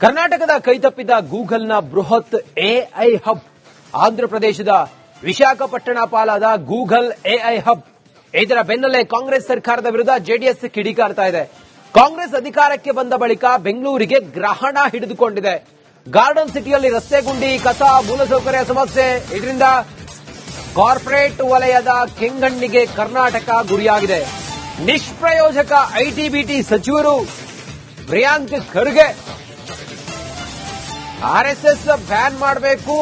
ಕರ್ನಾಟಕದ ಕೈತಪ್ಪಿದ ಗೂಗಲ್ನ ಬೃಹತ್ AI hub, ಆಂಧ್ರಪ್ರದೇಶದ ವಿಶಾಖಪಟ್ಟಣ ಪಾಲಾದ ಗೂಗಲ್ ಎಐ ಹಬ್. ಇದರ ಬೆನ್ನಲ್ಲೇ ಕಾಂಗ್ರೆಸ್ ಸರ್ಕಾರದ ವಿರುದ್ಧ ಜೆಡಿಎಸ್ ಕಿಡಿಕಾರ್ತಾ ಇದೆ. ಕಾಂಗ್ರೆಸ್ ಅಧಿಕಾರಕ್ಕೆ ಬಂದ ಬಳಿಕ ಬೆಂಗಳೂರಿಗೆ ಗ್ರಹಣ ಹಿಡಿದುಕೊಂಡಿದೆ. ಗಾರ್ಡನ್ ಸಿಟಿಯಲ್ಲಿ ರಸ್ತೆ ಗುಂಡಿ, ಕಸ, ಮೂಲಸೌಕರ್ಯ ಸಮಸ್ಯೆ. ಇದರಿಂದ ಕಾರ್ಪೊರೇಟ್ ವಲಯದ ಕೆಂಗಣ್ಣಿಗೆ ಕರ್ನಾಟಕ ಗುರಿಯಾಗಿದೆ. ನಿಷ್ಪ್ರಯೋಜಕ ಐಟಿಬಿಟಿ ಸಚಿವರು ಪ್ರಿಯಾಂಕ್ ಖರ್ಗೆ ಆರ್ಎಸ್ಎಸ್ ಬ್ಯಾನ್ ಮಾಡಬೇಕು,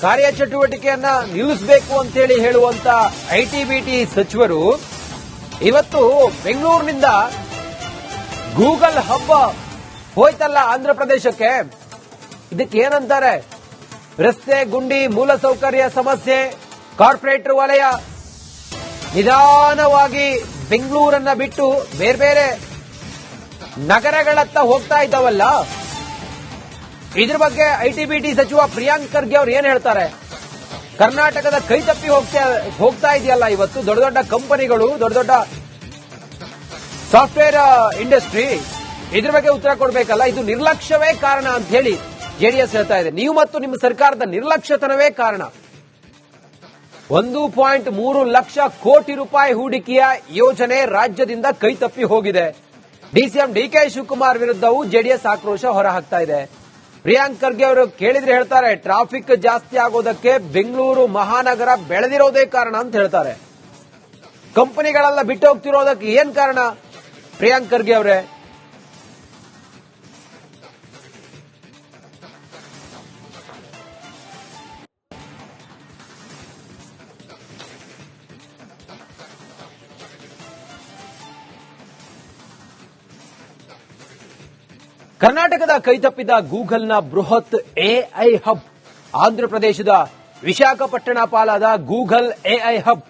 ಕಾರ್ಯಚಟುವಟಿಕೆಯನ್ನ ನಿಲ್ಲಿಸಬೇಕು ಅಂತೇಳಿ ಹೇಳುವಂತ ಐಟಿಬಿಟಿ ಸಚಿವರು ಇವತ್ತು ಬೆಂಗಳೂರಿನಿಂದ ಗೂಗಲ್ ಹಬ್ಬ ಹೋಯ್ತಲ್ಲ ಆಂಧ್ರ ಪ್ರದೇಶಕ್ಕೆ ಇದಕ್ಕೆ ಏನಂತಾರೆ? ರಸ್ತೆ, ಗುಂಡಿ ಮೂಲಸೌಕರ್ಯ ಸಮಸ್ಯೆ ಕಾರ್ಪೊರೇಟ್ ವಲಯ. ನಿಧಾನವಾಗಿ ಬೆಂಗಳೂರನ್ನ ಬಿಟ್ಟು ಬೇರೆ ಬೇರೆ ನಗರಗಳತ್ತ ಹೋಗ್ತಾ ಇದ್ದಾವಲ್ಲ ಇದ್ರ ಬಗ್ಗೆ ಐಟಿಬಿಟಿ ಸಚಿವ ಪ್ರಿಯಾಂಕ್ ಖರ್ಗೆ ಅವ್ರು ಏನ್ ಹೇಳ್ತಾರೆ? ಕರ್ನಾಟಕದ ಕೈ ತಪ್ಪಿ ಹೋಗ್ತಾ ಹೋಗ್ತಾ ಇದೆಯಲ್ಲ ಇವತ್ತು? ದೊಡ್ಡ ದೊಡ್ಡ ಕಂಪನಿಗಳು, ದೊಡ್ಡ ದೊಡ್ಡ ಸಾಫ್ಟ್ವೇರ್ ಇಂಡಸ್ಟ್ರಿ, ಇದ್ರ ಬಗ್ಗೆ ಉತ್ತರ ಕೊಡಬೇಕಲ್ಲ? ಇದು ನಿರ್ಲಕ್ಷ್ಯವೇ ಕಾರಣ ಅಂತ ಹೇಳಿ ಜೆಡಿಎಸ್ ಹೇಳ್ತಾ ಇದೆ. ನೀವು ಮತ್ತು ನಿಮ್ಮ ಸರ್ಕಾರದ ನಿರ್ಲಕ್ಷ್ಯತನವೇ ಕಾರಣ. ಒಂದು ಪಾಯಿಂಟ್ ಮೂರು ಲಕ್ಷ ಕೋಟಿ ರೂಪಾಯಿ ಹೂಡಿಕೆಯ ಯೋಜನೆ ರಾಜ್ಯದಿಂದ ಕೈ ತಪ್ಪಿ ಹೋಗಿದೆ. ಡಿಸಿಎಂ ಡಿಕೆ ಶಿವಕುಮಾರ್ ವಿರುದ್ಧವೂ ಜೆಡಿಎಸ್ ಆಕ್ರೋಶ ಹೊರಹಾಕ್ತಾ ಇದೆ. ಪ್ರಿಯಾಂಕ್ ಖರ್ಗೆ ಅವರು ಕೇಳಿದ್ರೆ ಹೇಳ್ತಾರೆ, ಟ್ರಾಫಿಕ್ ಜಾಸ್ತಿ ಆಗೋದಕ್ಕೆ ಬೆಂಗಳೂರು ಮಹಾನಗರ ಬೆಳೆದಿರೋದೇ ಕಾರಣ ಅಂತ ಹೇಳ್ತಾರೆ. ಕಂಪನಿಗಳೆಲ್ಲ ಬಿಟ್ಟು ಹೋಗ್ತಿರೋದಕ್ಕೆ ಏನ್ ಕಾರಣ? ಪ್ರಿಯಾಂಕ್ ಖರ್ಗೆ ಅವರೇ ಕರ್ನಾಟಕದ ಕೈತಪ್ಪಿದ ಗೂಗಲ್ನ ಬೃಹತ್ ಎಐ ಹಬ್ ಆಂಧ್ರಪ್ರದೇಶದ ವಿಶಾಖಪಟ್ಟಣ ಪಾಲಾದ ಗೂಗಲ್ ಎಐ ಹಬ್.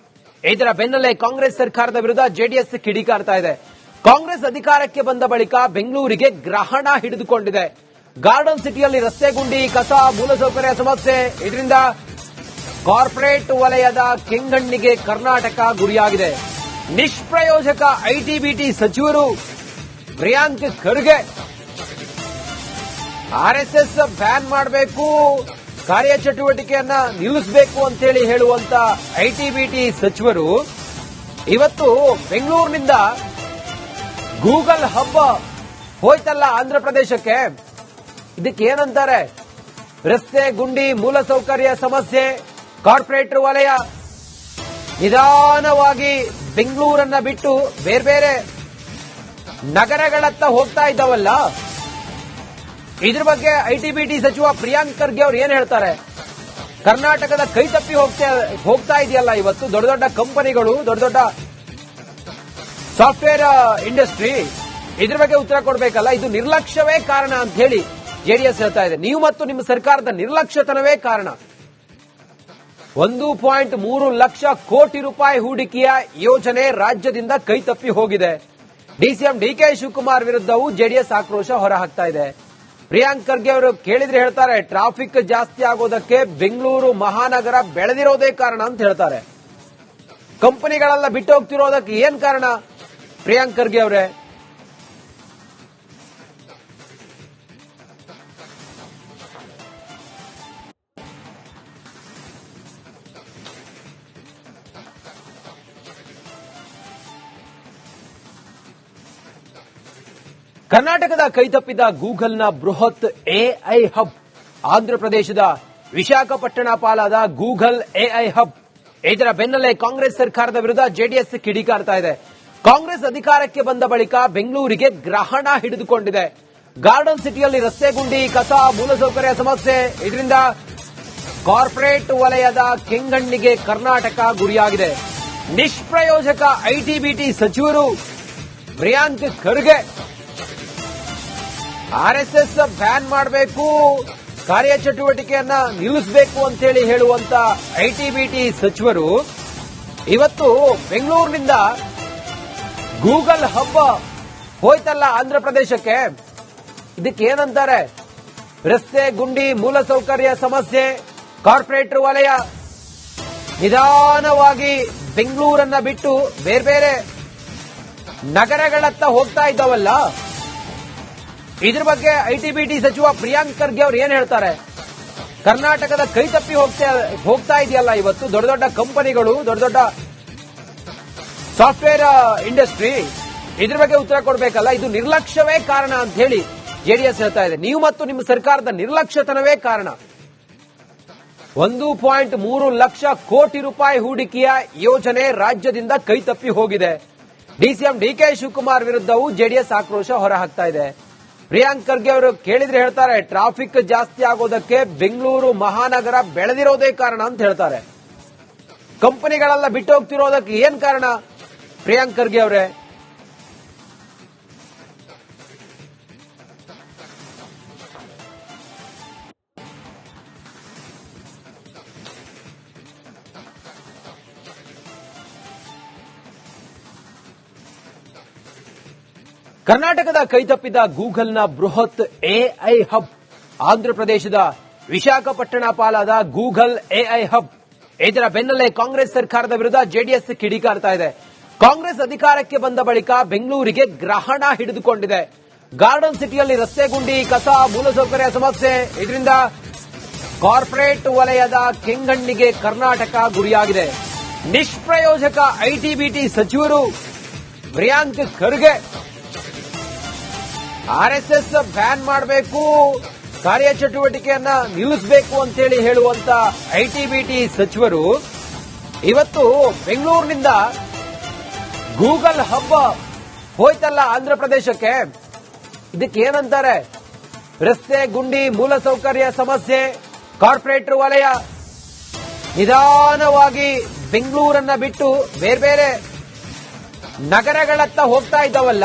ಇದರ ಬೆನ್ನಲ್ಲೇ ಕಾಂಗ್ರೆಸ್ ಸರ್ಕಾರದ ವಿರುದ್ಧ ಜೆಡಿಎಸ್ ಕಿಡಿಕಾರ್ತಾ ಇದೆ. ಕಾಂಗ್ರೆಸ್ ಅಧಿಕಾರಕ್ಕೆ ಬಂದ ಬಳಿಕ ಬೆಂಗಳೂರಿಗೆ ಗ್ರಹಣ ಹಿಡಿದುಕೊಂಡಿದೆ. ಗಾರ್ಡನ್ ಸಿಟಿಯಲ್ಲಿ ರಸ್ತೆ ಗುಂಡಿ, ಕಸ, ಮೂಲಸೌಕರ್ಯ ಸಮಸ್ಯೆ. ಇದರಿಂದ ಕಾರ್ಪೊರೇಟ್ ವಲಯದ ಕೆಂಗಣ್ಣಿಗೆ ಕರ್ನಾಟಕ ಗುರಿಯಾಗಿದೆ. ನಿಷ್ಪ್ರಯೋಜಕ ಐಟಿಬಿಟಿ ಸಚಿವರು ಪ್ರಿಯಾಂಕ್ ಖರ್ಗೆ ಆರ್ಎಸ್ಎಸ್ ಬ್ಯಾನ್ ಮಾಡಬೇಕು, ಕಾರ್ಯಚಟುವಟಿಕೆಯನ್ನ ನಿಲ್ಲಿಸಬೇಕು ಅಂತೇಳಿ ಹೇಳುವಂತ ಐಟಿಬಿಟಿ ಸಚಿವರು ಇವತ್ತು ಬೆಂಗಳೂರಿನಿಂದ ಗೂಗಲ್ ಹಬ್ಬ ಹೋಯ್ತಲ್ಲ ಆಂಧ್ರ ಪ್ರದೇಶಕ್ಕೆ ಇದಕ್ಕೆ ಏನಂತಾರೆ? ರಸ್ತೆ, ಗುಂಡಿ, ಮೂಲಸೌಕರ್ಯ ಸಮಸ್ಯೆ ಕಾರ್ಪೊರೇಟ್ ವಲಯ. ನಿಧಾನವಾಗಿ ಬೆಂಗಳೂರನ್ನ ಬಿಟ್ಟು ಬೇರೆ ಬೇರೆ ನಗರಗಳತ್ತ ಹೋಗ್ತಾ ಇದ್ದಾವಲ್ಲ ಇದ್ರ ಬಗ್ಗೆ ಐಟಿಬಿಟಿ ಸಚಿವ ಪ್ರಿಯಾಂಕ್ ಖರ್ಗೆ ಅವರು ಏನ್ ಹೇಳ್ತಾರೆ? ಕರ್ನಾಟಕದ ಕೈ ತಪ್ಪಿ ಹೋಗ್ತಾ ಹೋಗ್ತಾ ಇದೆಯಲ್ಲ ಇವತ್ತು? ದೊಡ್ಡ ದೊಡ್ಡ ಕಂಪನಿಗಳು, ದೊಡ್ಡ ದೊಡ್ಡ ಸಾಫ್ಟ್ವೇರ್ ಇಂಡಸ್ಟ್ರಿ, ಇದ್ರ ಬಗ್ಗೆ ಉತ್ತರ ಕೊಡಬೇಕಲ್ಲ? ಇದು ನಿರ್ಲಕ್ಷ್ಯವೇ ಕಾರಣ ಅಂತ ಹೇಳಿ ಜೆಡಿಎಸ್ ಹೇಳ್ತಾ ಇದೆ. ನೀವು ಮತ್ತು ನಿಮ್ಮ ಸರ್ಕಾರದ ನಿರ್ಲಕ್ಷ್ಯತನವೇ ಕಾರಣ. ಒಂದು ಪಾಯಿಂಟ್ ಮೂರು ಲಕ್ಷ ಕೋಟಿ ರೂಪಾಯಿ ಹೂಡಿಕೆಯ ಯೋಜನೆ ರಾಜ್ಯದಿಂದ ಕೈ ತಪ್ಪಿ ಹೋಗಿದೆ. ಡಿಸಿಎಂ ಡಿಕೆ ಶಿವಕುಮಾರ್ ವಿರುದ್ಧವೂ ಜೆಡಿಎಸ್ ಆಕ್ರೋಶ ಹೊರಹಾಕ್ತಾ ಇದೆ. ಪ್ರಿಯಾಂಕ್ ಖರ್ಗೆ ಅವರು ಕೇಳಿದ್ರೆ ಹೇಳ್ತಾರೆ, ಟ್ರಾಫಿಕ್ ಜಾಸ್ತಿ ಆಗೋದಕ್ಕೆ ಬೆಂಗಳೂರು ಮಹಾನಗರ ಬೆಳೆದಿರೋದೇ ಕಾರಣ ಅಂತ ಹೇಳ್ತಾರೆ. ಕಂಪನಿಗಳೆಲ್ಲ ಬಿಟ್ಟು ಹೋಗ್ತಿರೋದಕ್ಕೆ ಏನ್ ಕಾರಣ? ಪ್ರಿಯಾಂಕ್ ಖರ್ಗೆ ಅವರೇ ಕರ್ನಾಟಕದ ಕೈತಪ್ಪಿದ ಗೂಗಲ್ನ ಬೃಹತ್ ಎಐ ಹಬ್ ಆಂಧ್ರಪ್ರದೇಶದ ವಿಶಾಖಪಟ್ಟಣ ಪಾಲಾದ ಗೂಗಲ್ ಎಐ ಹಬ್. ಇದರ ಬೆನ್ನಲ್ಲೇ ಕಾಂಗ್ರೆಸ್ ಸರ್ಕಾರದ ವಿರುದ್ಧ ಜೆಡಿಎಸ್ ಕಿಡಿಕಾರ್ತಾ ಇದೆ. ಕಾಂಗ್ರೆಸ್ ಅಧಿಕಾರಕ್ಕೆ ಬಂದ ಬಳಿಕ ಬೆಂಗಳೂರಿಗೆ ಗ್ರಹಣ ಹಿಡಿದುಕೊಂಡಿದೆ. ಗಾರ್ಡನ್ ಸಿಟಿಯಲ್ಲಿ ರಸ್ತೆ ಗುಂಡಿ, ಕಸ, ಮೂಲಸೌಕರ್ಯ ಸಮಸ್ಯೆ. ಇದರಿಂದ ಕಾರ್ಪೊರೇಟ್ ವಲಯದ ಕೆಂಗಣ್ಣಿಗೆ ಕರ್ನಾಟಕ ಗುರಿಯಾಗಿದೆ. ನಿಷ್ಪ್ರಯೋಜಕ ಐಟಿಬಿಟಿ ಸಚಿವರು ಪ್ರಿಯಾಂಕ್ ಖರ್ಗೆ ಆರ್ಎಸ್ಎಸ್ ಬ್ಯಾನ್ ಮಾಡಬೇಕು, ಕಾರ್ಯಚಟುವಟಿಕೆಯನ್ನ ನಿಲ್ಲಿಸಬೇಕು ಅಂತೇಳಿ ಹೇಳುವಂತ ಐಟಿಬಿಟಿ ಸಚಿವರು ಇವತ್ತು ಬೆಂಗಳೂರಿನಿಂದ ಗೂಗಲ್ ಹಬ್ಬ ಹೋಯ್ತಲ್ಲ ಆಂಧ್ರ ಪ್ರದೇಶಕ್ಕೆ ಇದಕ್ಕೆ ಏನಂತಾರೆ? ರಸ್ತೆ, ಗುಂಡಿ, ಮೂಲಸೌಕರ್ಯ ಸಮಸ್ಯೆ, ಕಾರ್ಪೊರೇಟರ್ ವಲಯ. ನಿಧಾನವಾಗಿ ಬೆಂಗಳೂರನ್ನ ಬಿಟ್ಟು ಬೇರೆ ಬೇರೆ ನಗರಗಳತ್ತ ಹೋಗ್ತಾ ಇದ್ದಾವಲ್ಲ ಇದ್ರ ಬಗ್ಗೆ ಐಟಿಬಿಟಿ ಸಚಿವ ಪ್ರಿಯಾಂಕ್ ಖರ್ಗೆ ಅವ್ರು ಏನ್ ಹೇಳ್ತಾರೆ? ಕರ್ನಾಟಕದ ಕೈ ತಪ್ಪಿ ಹೋಗ್ತಾ ಹೋಗ್ತಾ ಇದೆಯಲ್ಲ ಇವತ್ತು? ದೊಡ್ಡ ದೊಡ್ಡ ಕಂಪನಿಗಳು, ದೊಡ್ಡ ದೊಡ್ಡ ಸಾಫ್ಟ್ವೇರ್ ಇಂಡಸ್ಟ್ರಿ, ಇದ್ರ ಬಗ್ಗೆ ಉತ್ತರ ಕೊಡಬೇಕಲ್ಲ? ಇದು ನಿರ್ಲಕ್ಷ್ಯವೇ ಕಾರಣ ಅಂತ ಹೇಳಿ ಜೆಡಿಎಸ್ ಹೇಳ್ತಾ ಇದೆ. ನೀವು ಮತ್ತು ನಿಮ್ಮ ಸರ್ಕಾರದ ನಿರ್ಲಕ್ಷ್ಯತನವೇ ಕಾರಣ. ಒಂದು ಪಾಯಿಂಟ್ ಮೂರು ಲಕ್ಷ ಕೋಟಿ ರೂಪಾಯಿ ಹೂಡಿಕೆಯ ಯೋಜನೆ ರಾಜ್ಯದಿಂದ ಕೈ ತಪ್ಪಿ ಹೋಗಿದೆ. ಡಿಸಿಎಂ ಡಿಕೆ ಶಿವಕುಮಾರ್ ವಿರುದ್ಧವೂ ಜೆಡಿಎಸ್ ಆಕ್ರೋಶ ಹೊರಹಾಕ್ತಾ ಇದೆ. ಪ್ರಿಯಾಂಕ್ ಖರ್ಗೆ ಅವರು ಕೇಳಿದ್ರೆ ಹೇಳ್ತಾರೆ, ಟ್ರಾಫಿಕ್ ಜಾಸ್ತಿ ಆಗೋದಕ್ಕೆ ಬೆಂಗಳೂರು ಮಹಾನಗರ ಬೆಳೆದಿರೋದೇ ಕಾರಣ ಅಂತ ಹೇಳ್ತಾರೆ. ಕಂಪನಿಗಳೆಲ್ಲ ಬಿಟ್ಟು ಹೋಗ್ತಿರೋದಕ್ಕೆ ಏನ್ ಕಾರಣ? ಪ್ರಿಯಾಂಕ್ ಖರ್ಗೆ ಅವರೇ ಕರ್ನಾಟಕದ ಕೈತಪ್ಪಿದ ಗೂಗಲ್ನ ಬೃಹತ್ ಎಐ ಹಬ್ ಆಂಧ್ರಪ್ರದೇಶದ ವಿಶಾಖಪಟ್ಟಣ ಪಾಲಾದ ಗೂಗಲ್ ಎಐ ಹಬ್. ಇದರ ಬೆನ್ನಲ್ಲೇ ಕಾಂಗ್ರೆಸ್ ಸರ್ಕಾರದ ವಿರುದ್ಧ ಜೆಡಿಎಸ್ ಕಿಡಿಕಾರ್ತಾ ಇದೆ. ಕಾಂಗ್ರೆಸ್ ಅಧಿಕಾರಕ್ಕೆ ಬಂದ ಬಳಿಕ ಬೆಂಗಳೂರಿಗೆ ಗ್ರಹಣ ಹಿಡಿದುಕೊಂಡಿದೆ. ಗಾರ್ಡನ್ ಸಿಟಿಯಲ್ಲಿ ರಸ್ತೆ ಗುಂಡಿ, ಕಸ, ಮೂಲಸೌಕರ್ಯ ಸಮಸ್ಯೆ. ಇದರಿಂದ ಕಾರ್ಪೊರೇಟ್ ವಲಯದ ಕೆಂಗಣ್ಣಿಗೆ ಕರ್ನಾಟಕ ಗುರಿಯಾಗಿದೆ. ನಿಷ್ಪ್ರಯೋಜಕ ಐಟಿ ಬಿಟಿ ಸಚಿವರು ಪ್ರಿಯಾಂಕ್ ಖರ್ಗೆ ಆರ್ಎಸ್ಎಸ್ ಬ್ಯಾನ್ ಮಾಡಬೇಕು, ಕಾರ್ಯಚಟುವಟಿಕೆಯನ್ನ ನಿಲ್ಲಿಸಬೇಕು ಅಂತೇಳಿ ಹೇಳುವಂತ ಐಟಿ ಬಿಟಿ ಸಚಿವರು ಇವತ್ತು ಬೆಂಗಳೂರಿನಿಂದ ಗೂಗಲ್ ಹಬ್ಬ ಹೋಯ್ತಲ್ಲ ಆಂಧ್ರ ಪ್ರದೇಶಕ್ಕೆ ಇದಕ್ಕೆ ಏನಂತಾರೆ ರಸ್ತೆ, ಗುಂಡಿ, ಮೂಲಸೌಕರ್ಯ ಸಮಸ್ಯೆ, ಕಾರ್ಪೊರೇಟರ್ ವಲಯ. ನಿಧಾನವಾಗಿ ಬೆಂಗಳೂರನ್ನ ಬಿಟ್ಟು ಬೇರೆ ಬೇರೆ ನಗರಗಳತ್ತ ಹೋಗ್ತಾ ಇದ್ದಾವಲ್ಲ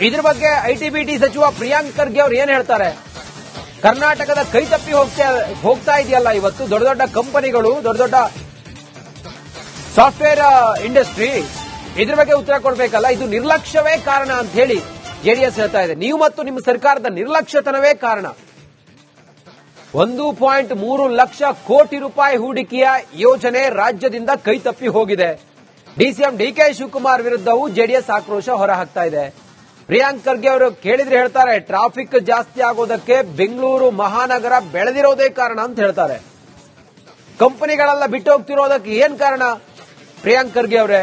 ಇದ್ರ ಬಗ್ಗೆ ಐಟಿ ಬಿಟಿ ಸಚಿವ ಪ್ರಿಯಾಂಕ್ ಖರ್ಗೆ ಅವರು ಏನ್ ಹೇಳ್ತಾರೆ? ಕರ್ನಾಟಕದ ಕೈ ತಪ್ಪಿ ಹೋಗ್ತಾ ಹೋಗ್ತಾ ಇದೆಯಲ್ಲ ಇವತ್ತು? ದೊಡ್ಡ ದೊಡ್ಡ ಕಂಪನಿಗಳು, ದೊಡ್ಡ ದೊಡ್ಡ ಸಾಫ್ಟ್ವೇರ್ ಇಂಡಸ್ಟ್ರಿ, ಇದ್ರ ಬಗ್ಗೆ ಉತ್ತರ ಕೊಡಬೇಕಲ್ಲ? ಇದು ನಿರ್ಲಕ್ಷ್ಯವೇ ಕಾರಣ ಅಂತ ಹೇಳಿ ಜೆಡಿಎಸ್ ಹೇಳ್ತಾ ಇದೆ. ನೀವು ಮತ್ತು ನಿಮ್ಮ ಸರ್ಕಾರದ ನಿರ್ಲಕ್ಷ್ಯತನವೇ ಕಾರಣ. ಒಂದು ಪಾಯಿಂಟ್ ಮೂರು ಲಕ್ಷ ಕೋಟಿ ರೂಪಾಯಿ ಹೂಡಿಕೆಯ ಯೋಜನೆ ರಾಜ್ಯದಿಂದ ಕೈ ತಪ್ಪಿ ಹೋಗಿದೆ. ಡಿಸಿಎಂ ಡಿಕೆ ಶಿವಕುಮಾರ್ ವಿರುದ್ಧವೂ ಜೆಡಿಎಸ್ ಆಕ್ರೋಶ ಹೊರಹಾಕ್ತಾ ಇದೆ. ಪ್ರಿಯಾಂಕ್ ಖರ್ಗೆ ಅವರು ಕೇಳಿದ್ರೆ ಹೇಳ್ತಾರೆ, ಟ್ರಾಫಿಕ್ ಜಾಸ್ತಿ ಆಗೋದಕ್ಕೆ ಬೆಂಗಳೂರು ಮಹಾನಗರ ಬೆಳೆದಿರೋದೇ ಕಾರಣ ಅಂತ ಹೇಳ್ತಾರೆ. ಕಂಪನಿಗಳೆಲ್ಲ ಬಿಟ್ಟು ಹೋಗ್ತಿರೋದಕ್ಕೆ ಏನ್ ಕಾರಣ? ಪ್ರಿಯಾಂಕ್ ಖರ್ಗೆ ಅವರೇ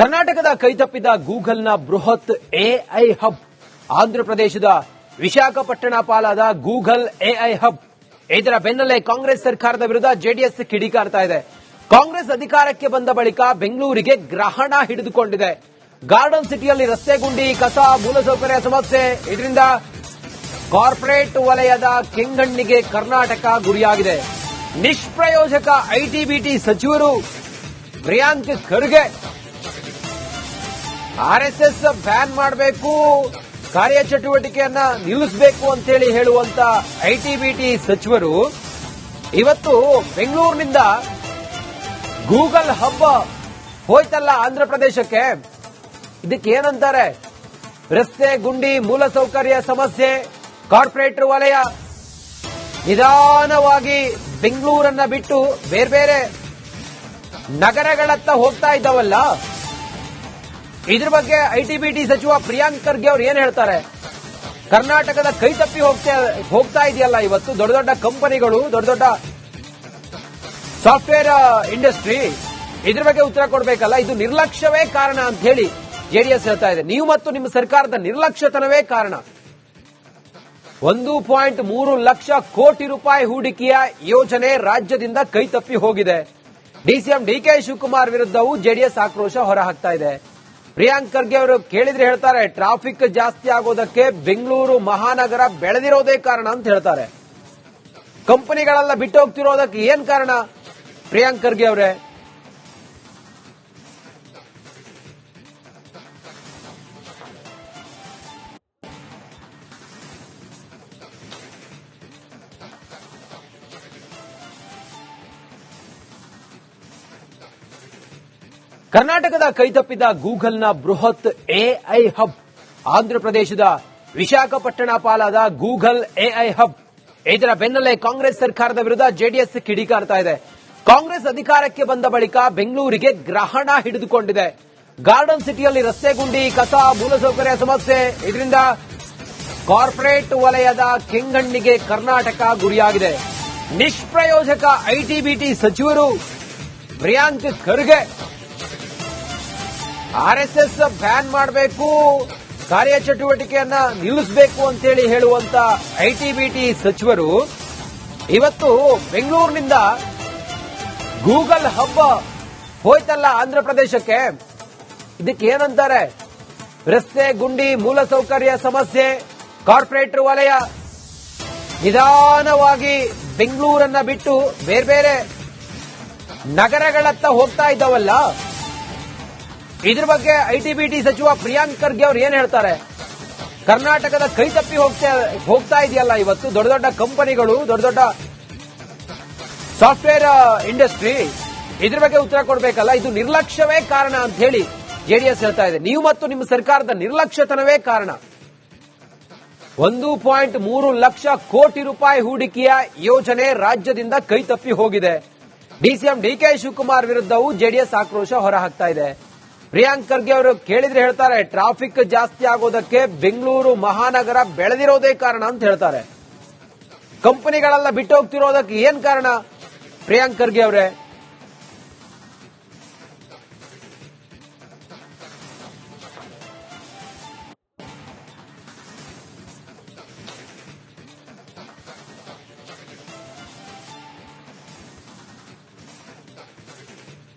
ಕರ್ನಾಟಕದ ಕೈತಪ್ಪಿದ ಗೂಗಲ್ನ ಬೃಹತ್ ಎಐ ಹಬ್, ಆಂಧ್ರಪ್ರದೇಶದ ವಿಶಾಖಪಟ್ಟಣ ಪಾಲಾದ ಗೂಗಲ್ ಎಐ ಹಬ್. ಇದರ ಬೆನ್ನಲ್ಲೇ ಕಾಂಗ್ರೆಸ್ ಸರ್ಕಾರದ ವಿರುದ್ಧ ಜೆಡಿಎಸ್ ಕಿಡಿಕಾರ್ತಾ ಇದೆ. ಕಾಂಗ್ರೆಸ್ ಅಧಿಕಾರಕ್ಕೆ ಬಂದ ಬಳಿಕ ಬೆಂಗಳೂರಿಗೆ ಗ್ರಹಣ ಹಿಡಿದುಕೊಂಡಿದೆ. ಗಾರ್ಡನ್ ಸಿಟಿಯಲ್ಲಿ ರಸ್ತೆ ಗುಂಡಿ, ಕಸ, ಮೂಲಸೌಕರ್ಯ ಸಮಸ್ಯೆ. ಇದರಿಂದ ಕಾರ್ಪೊರೇಟ್ ವಲಯದ ಕೆಂಗಣ್ಣಿಗೆ ಕರ್ನಾಟಕ ಗುರಿಯಾಗಿದೆ. ನಿಷ್ಪ್ರಯೋಜಕ ಐಟಿ ಬಿಟಿ ಸಚಿವರು ಪ್ರಿಯಾಂಕ್ ಖರ್ಗೆ ಆರ್ಎಸ್ಎಸ್ ಬ್ಯಾನ್ ಮಾಡಬೇಕು, ಕಾರ್ಯಚಟುವಟಿಕೆಯನ್ನ ನಿಲ್ಲಿಸಬೇಕು ಅಂತೇಳಿ ಹೇಳುವಂತ ಐಟಿ ಬಿಟಿ ಸಚಿವರು ಇವತ್ತು ಬೆಂಗಳೂರಿನಿಂದ ಗೂಗಲ್ ಹಬ್ಬ ಹೋಯ್ತಲ್ಲ ಆಂಧ್ರ ಪ್ರದೇಶಕ್ಕೆ ಇದಕ್ಕೆ ಏನಂತಾರೆ ರಸ್ತೆ, ಗುಂಡಿ, ಮೂಲಸೌಕರ್ಯ ಸಮಸ್ಯೆ ಕಾರ್ಪೊರೇಟ್ ವಲಯ. ನಿಧಾನವಾಗಿ ಬೆಂಗಳೂರನ್ನ ಬಿಟ್ಟು ಬೇರೆ ಬೇರೆ ನಗರಗಳತ್ತ ಹೋಗ್ತಾ ಇದ್ದಾವಲ್ಲ? ಇದ್ರ ಬಗ್ಗೆ ಐಟಿ ಬಿಟಿ ಸಚಿವ ಪ್ರಿಯಾಂಕ್ ಖರ್ಗೆ ಅವ್ರು ಏನ್ ಹೇಳ್ತಾರೆ? ಕರ್ನಾಟಕದ ಕೈ ತಪ್ಪಿ ಹೋಗ್ತಾ ಹೋಗ್ತಾ ಇದೆಯಲ್ಲ ಇವತ್ತು? ದೊಡ್ಡ ದೊಡ್ಡ ಕಂಪನಿಗಳು, ದೊಡ್ಡ ದೊಡ್ಡ ಸಾಫ್ಟ್ವೇರ್ ಇಂಡಸ್ಟ್ರಿ, ಇದ್ರ ಬಗ್ಗೆ ಉತ್ತರ ಕೊಡಬೇಕಲ್ಲ? ಇದು ನಿರ್ಲಕ್ಷ್ಯವೇ ಕಾರಣ ಅಂತ ಹೇಳಿ ಜೆಡಿಎಸ್ ಹೇಳ್ತಾ ಇದೆ. ನೀವು ಮತ್ತು ನಿಮ್ಮ ಸರ್ಕಾರದ ನಿರ್ಲಕ್ಷ್ಯತನವೇ ಕಾರಣ. ಒಂದು ಪಾಯಿಂಟ್ ಮೂರು ಲಕ್ಷ ಕೋಟಿ ರೂಪಾಯಿ ಹೂಡಿಕೆಯ ಯೋಜನೆ ರಾಜ್ಯದಿಂದ ಕೈ ತಪ್ಪಿ ಹೋಗಿದೆ. ಡಿಸಿಎಂ ಡಿಕೆ ಶಿವಕುಮಾರ್ ವಿರುದ್ಧವೂ ಜೆಡಿಎಸ್ ಆಕ್ರೋಶ ಹೊರಹಾಕ್ತಾ ಇದೆ. ಪ್ರಿಯಾಂಕ್ ಖರ್ಗೆ ಅವರು ಕೇಳಿದ್ರೆ ಹೇಳ್ತಾರೆ, ಟ್ರಾಫಿಕ್ ಜಾಸ್ತಿ ಆಗೋದಕ್ಕೆ ಬೆಂಗಳೂರು ಮಹಾನಗರ ಬೆಳೆದಿರೋದೇ ಕಾರಣ ಅಂತ ಹೇಳ್ತಾರೆ. ಕಂಪನಿಗಳೆಲ್ಲ ಬಿಟ್ಟು ಹೋಗ್ತಿರೋದಕ್ಕೆ ಏನ್ ಕಾರಣ? ಪ್ರಿಯಾಂಕ್ ಖರ್ಗೆ ಅವರೇ ಕರ್ನಾಟಕದ ಕೈತಪ್ಪಿದ ಗೂಗಲ್ನ ಬೃಹತ್ ಎಐ ಹಬ್, ಆಂಧ್ರ ಪ್ರದೇಶದ ವಿಶಾಖಪಟ್ಟಣ ಪಾಲಾದ ಗೂಗಲ್ ಎಐ ಹಬ್. ಇದರ ಬೆನ್ನಲ್ಲೇ ಕಾಂಗ್ರೆಸ್ ಸರ್ಕಾರದ ವಿರುದ್ಧ ಜೆಡಿಎಸ್ ಕಿಡಿಕಾರ್ತಾ ಇದೆ. ಕಾಂಗ್ರೆಸ್ ಅಧಿಕಾರಕ್ಕೆ ಬಂದ ಬಳಿಕ ಬೆಂಗಳೂರಿಗೆ ಗ್ರಹಣ ಹಿಡಿದುಕೊಂಡಿದೆ. ಗಾರ್ಡನ್ ಸಿಟಿಯಲ್ಲಿ ರಸ್ತೆ ಗುಂಡಿ, ಕಸ, ಮೂಲಸೌಕರ್ಯ ಸಮಸ್ಯೆ. ಇದರಿಂದ ಕಾರ್ಪೊರೇಟ್ ವಲಯದ ಕೆಂಗಣ್ಣಿಗೆ ಕರ್ನಾಟಕ ಗುರಿಯಾಗಿದೆ. ನಿಷ್ಪ್ರಯೋಜಕ ಐಟಿಬಿಟಿ ಸಚಿವರು ಪ್ರಿಯಾಂಕ್ ಖರ್ಗೆ ಆರ್ಎಸ್ಎಸ್ ಬ್ಯಾನ್ ಮಾಡಬೇಕು, ಕಾರ್ಯಚಟುವಟಿಕೆಯನ್ನ ನಿಲ್ಲಿಸಬೇಕು ಅಂತೇಳಿ ಹೇಳುವಂತ ಐಟಿಬಿಟಿ ಸಚಿವರು ಇವತ್ತು ಬೆಂಗಳೂರಿನಿಂದ ಗೂಗಲ್ ಹಬ್ ಹೋಯ್ತಲ್ಲ ಆಂಧ್ರ ಪ್ರದೇಶಕ್ಕೆ ಇದಕ್ಕೆ ಏನಂತಾರೆ? ರಸ್ತೆ, ಗುಂಡಿ, ಮೂಲಸೌಕರ್ಯ ಸಮಸ್ಯೆ ಕಾರ್ಪೊರೇಟ್ ವಲಯ. ನಿಧಾನವಾಗಿ ಬೆಂಗಳೂರನ್ನ ಬಿಟ್ಟು ಬೇರೆ ಬೇರೆ ನಗರಗಳತ್ತ ಹೋಗ್ತಾ ಇದ್ದಾವಲ್ಲ ಇದ್ರ ಬಗ್ಗೆ ಐಟಿಬಿಟಿ ಸಚಿವ ಪ್ರಿಯಾಂಕ್ ಖರ್ಗೆ ಅವ್ರು ಏನ್ ಹೇಳ್ತಾರೆ? ಕರ್ನಾಟಕದ ಕೈ ತಪ್ಪಿ ಹೋಗ್ತಾ ಹೋಗ್ತಾ ಇದೆಯಲ್ಲ ಇವತ್ತು? ದೊಡ್ಡ ದೊಡ್ಡ ಕಂಪನಿಗಳು, ದೊಡ್ಡ ದೊಡ್ಡ ಸಾಫ್ಟ್ವೇರ್ ಇಂಡಸ್ಟ್ರಿ, ಇದ್ರ ಬಗ್ಗೆ ಉತ್ತರ ಕೊಡಬೇಕಲ್ಲ? ಇದು ನಿರ್ಲಕ್ಷ್ಯವೇ ಕಾರಣ ಅಂತ ಹೇಳಿ ಜೆಡಿಎಸ್ ಹೇಳ್ತಾ ಇದೆ. ನೀವು ಮತ್ತು ನಿಮ್ಮ ಸರ್ಕಾರದ ನಿರ್ಲಕ್ಷ್ಯತನವೇ ಕಾರಣ. ಒಂದು ಪಾಯಿಂಟ್ ಮೂರು ಲಕ್ಷ ಕೋಟಿ ರೂಪಾಯಿ ಹೂಡಿಕೆಯ ಯೋಜನೆ ರಾಜ್ಯದಿಂದ ಕೈ ತಪ್ಪಿ ಹೋಗಿದೆ. ಡಿಸಿಎಂ ಡಿಕೆ ಶಿವಕುಮಾರ್ ವಿರುದ್ಧವೂ ಜೆಡಿಎಸ್ ಆಕ್ರೋಶ ಹೊರಹಾಕ್ತಾ ಇದೆ. ಪ್ರಿಯಾಂಕ್ ಖರ್ಗೆ ಅವರು ಕೇಳಿದ್ರೆ ಹೇಳ್ತಾರೆ, ಟ್ರಾಫಿಕ್ ಜಾಸ್ತಿ ಆಗೋದಕ್ಕೆ ಬೆಂಗಳೂರು ಮಹಾನಗರ ಬೆಳೆದಿರೋದೇ ಕಾರಣ ಅಂತ ಹೇಳ್ತಾರೆ. ಕಂಪನಿಗಳೆಲ್ಲ ಬಿಟ್ಟು ಹೋಗ್ತಿರೋದಕ್ಕೆ ಏನ್ ಕಾರಣ? ಪ್ರಿಯಾಂಕ್ ಖರ್ಗೆ ಅವರೇ